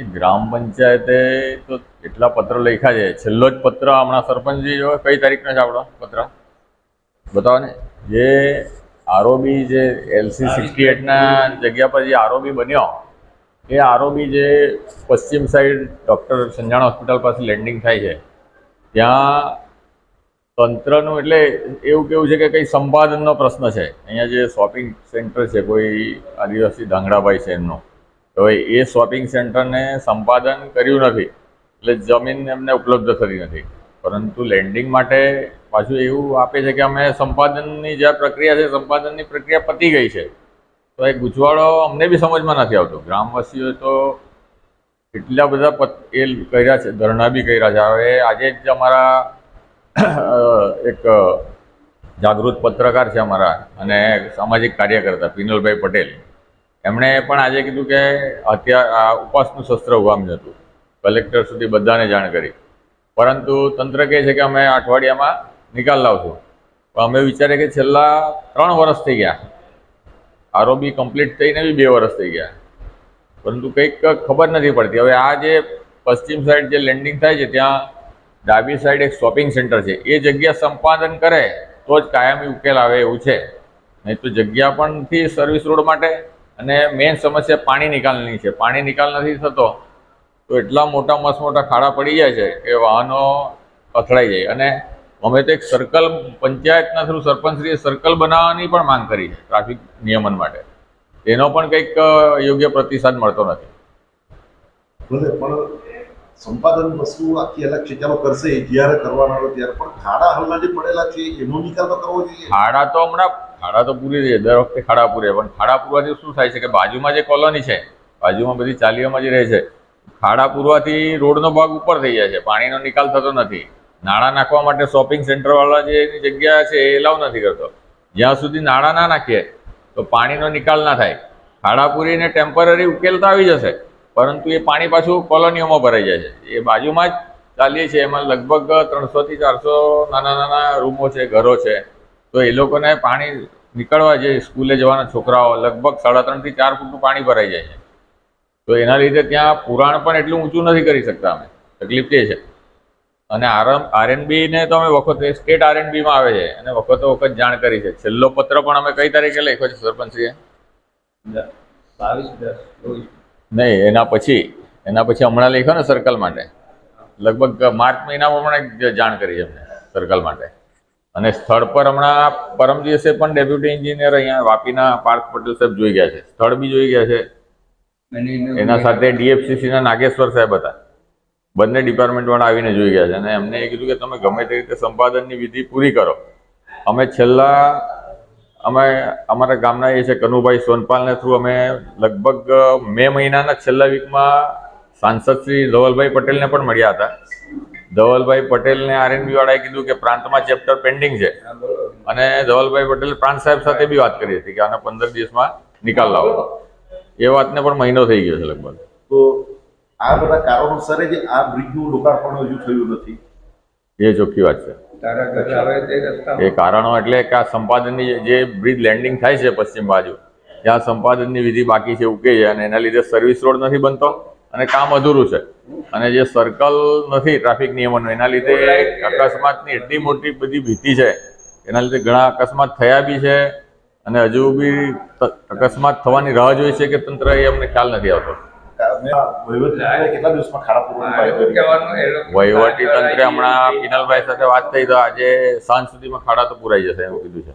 એ ગ્રામ પંચાયતે તો એટલા પત્ર લખ્યા છે? છેલ્લો જ પત્ર હમણાં સરપંચજી જો કઈ તારીખનો છે આપણો પત્ર? બતાવો ને. જે આરઓબી જે એલસી સિક્સટી એટના જગ્યા પર જે આરઓબી બન્યો, એ આરઓબી જે પશ્ચિમ સાઈડ ડૉક્ટર સંજાણ હોસ્પિટલ પાસે લેન્ડિંગ થાય છે. ત્યાં તંત્રનું એટલે એવું કેવું છે કે કંઈ સંપાદનનો પ્રશ્ન છે. અહીંયા જે શોપિંગ સેન્ટર છે, કોઈ આદિવાસી ધાંગડાભાઈ છે એમનો. તો એ શોપિંગ સેન્ટરને સંપાદન કર્યું નથી. એટલે જમીન એમને ઉપલબ્ધ થતી નથી. પરંતુ લેન્ડિંગ માટે પાછું એવું આપે છે કે અમે સંપાદનની જે પ્રક્રિયા છે, સંપાદનની પ્રક્રિયા પતી ગઈ છે. તો એ ગૂંચવાડો અમને બી સમજમાં નથી આવતો. ગ્રામવાસીઓએ તો એટલા બધા પત એ કર્યા છે, ધરણા બી કર્યા છે. હવે આજે જ અમારા એક જાગૃત પત્રકાર છે અમારા અને સામાજિક કાર્યકર્તા, પિનલભાઈ પટેલ. એમણે પણ આજે કીધું કે અત્યાર આ ઉપવાસનું શસ્ત્ર ઉગામ્યું હતું. કલેક્ટર સુધી બધાને જાણ કરી. પરંતુ તંત્ર કહે છે કે અમે અઠવાડિયામાં નિકાલ લાવશું. પણ અમે વિચારીએ કે છેલ્લા ત્રણ વર્ષ થઈ ગયા. આરોબી કમ્પ્લીટ થઈને બી બે વર્ષ થઈ ગયા. પરંતુ કંઈક ખબર નથી પડતી. હવે આ જે પશ્ચિમ સાઈડ જે લેન્ડિંગ થાય છે, ત્યાં ડાબી સાઈડ એક શોપિંગ સેન્ટર છે. એ જગ્યા સંપાદન કરે, તો જ કાયમી ઉકેલ આવે એવું છે. નહીં તો જગ્યા પણથી સર્વિસ રોડ માટે અને મેઇન સમસ્યા પાણી નિકાલની છે. પાણી નિકાલ નથી થતો તો એટલા મોટા મસ્ત મોટા ખાડા પડી જાય છે કે વાહનો અથડાઈ જાય. અને અમે તો એક સર્કલ પંચાયતના થ્રુ સરપંચશ્રીએ સર્કલ બનાવવાની પણ માંગ કરી છે ટ્રાફિક નિયમન માટે. તેનો પણ કંઈક યોગ્ય પ્રતિસાદ મળતો નથી. ભલે પણ સંપાદન વસ્તુ આખી અલગ છે ચાલો કરશે જ્યારે કરવાના ત્યારે. પણ ખાડા હાલના જે પડેલા છે એનો નિકાલ તો કરવો જોઈએ. ખાડા તો હમણાં ખાડા તો પૂરી રહે દર વખતે ખાડા પૂરે પણ ખાડા પૂરવાથી શું થાય છે કે બાજુમાં જે કોલોની છે, બાજુમાં બધી ચાલીઓમાં જે રહે છે, ખાડા પૂરવાથી રોડનો ભાગ ઉપર થઈ જાય છે, પાણીનો નિકાલ થતો નથી. નાણાં નાખવા માટે શોપિંગ સેન્ટરવાળા જે જગ્યા છે, એ એલાવ નથી કરતો. જ્યાં સુધી નાણાં ના નાખીએ, તો પાણીનો નિકાલ ના થાય. ખાડા પૂરીને ટેમ્પરરી ઉકેલ તો આવી જશે, પરંતુ એ પાણી પાછું કોલોનીઓમાં ભરાઈ જાય છે. એ બાજુમાં જ ચાલીએ છીએ. એમાં લગભગ ત્રણસોથી ચારસો નાના નાના રૂમો છે, ઘરો છે. તો એ લોકોને પાણી નીકળવા જે સ્કૂલે જવાના છોકરાઓ લગભગ સાડા ત્રણથી ચાર ફૂટનું પાણી ભરાઈ જાય છે. તો એના લીધે ત્યાં પુરાણ પણ એટલું ઊંચું નથી કરી શકતા અમે. તકલીફ તે છે. અને આર આરએનબીને તો અમે વખત સ્ટેટ આરએનબીમાં આવે છે. અને વખતો વખત જાણ કરી છે. છેલ્લો પત્ર પણ અમે કઈ તારીખે લખ્યો છે સરપંચશ્રીએ? નહીં એના પછી એના પછી હમણાં લખ્યો ને સર્કલ માટે. લગભગ માર્ચ મહિનામાં પણ જાણ કરી છે અમને સર્કલ માટે. અને સ્થળ પર હમણાં પરમ દિવસે પણ ડેપ્યુટી એન્જિનિયર અહીંયા વાપીના પાર્થ પટેલ સાહેબ જોઈ ગયા છે. સ્થળ બી જોઈ ગયા છે. એના સાથે ડીએફસીસીના નાગેશ્વર સાહેબ હતા. બંને ડિપાર્ટમેન્ટવાળા આવીને જોઈ ગયા છે. અને એમને એ કીધું કે તમે ગમે તે રીતે સંપાદનની વિધિ પૂરી કરો. અમે છેલ્લા અમે અમારા ગામના એ છે કનુભાઈ સોનપાલને થ્રુ અમે લગભગ મે મહિનાના છેલ્લા વીકમાં સાંસદ શ્રી ધવલભાઈ પટેલને પણ મળ્યા હતા. ધવલભાઈ પટેલને આરએનબી વાળાએ કીધું કે પ્રાંતમાં ચેપ્ટર પેન્ડિંગ છે. અને ધવલભાઈ પટેલ પ્રાંત સાહેબ સાથે બી વાત કરી હતી કે આના પંદર દિવસમાં નિકાલ લાવો. એ વાતને પણ મહિનો થઈ ગયો છે લગભગ. તો આ બધા કારણોસર જ આ બ્રિજનું લોકાર્પણ હજુ થયું નથી. એ ચોખ્ખી વાત છે. એ કારણો એટલે કે આ સંપાદનની જે બ્રિજ લેન્ડિંગ થાય છે પશ્ચિમ બાજુ ત્યાં સંપાદનની વિધિ બાકી છે ઉકે છે અને એના લીધે સર્વિસ રોડ નથી બનતો અને કામ અધૂરું છે. અને જે સર્કલ નથી ટ્રાફિક નિયમોનો એના લીધે અકસ્માતની એટલી મોટી બધી ભીતિ છે એના લીધે ઘણા અકસ્માત થયા બી છે અને હજુ બી અકસ્માત થવાની રાહ જોઈ છે કે તંત્ર એ અમને ખ્યાલ નથી આવતો. વહીવટી તંત્રે હમણાં પિનલભાઈ સાથે વાત થઈ તો આજે સાંજ સુધીમાં ખાડા તો પુરાઈ જશે એવું કીધું છે.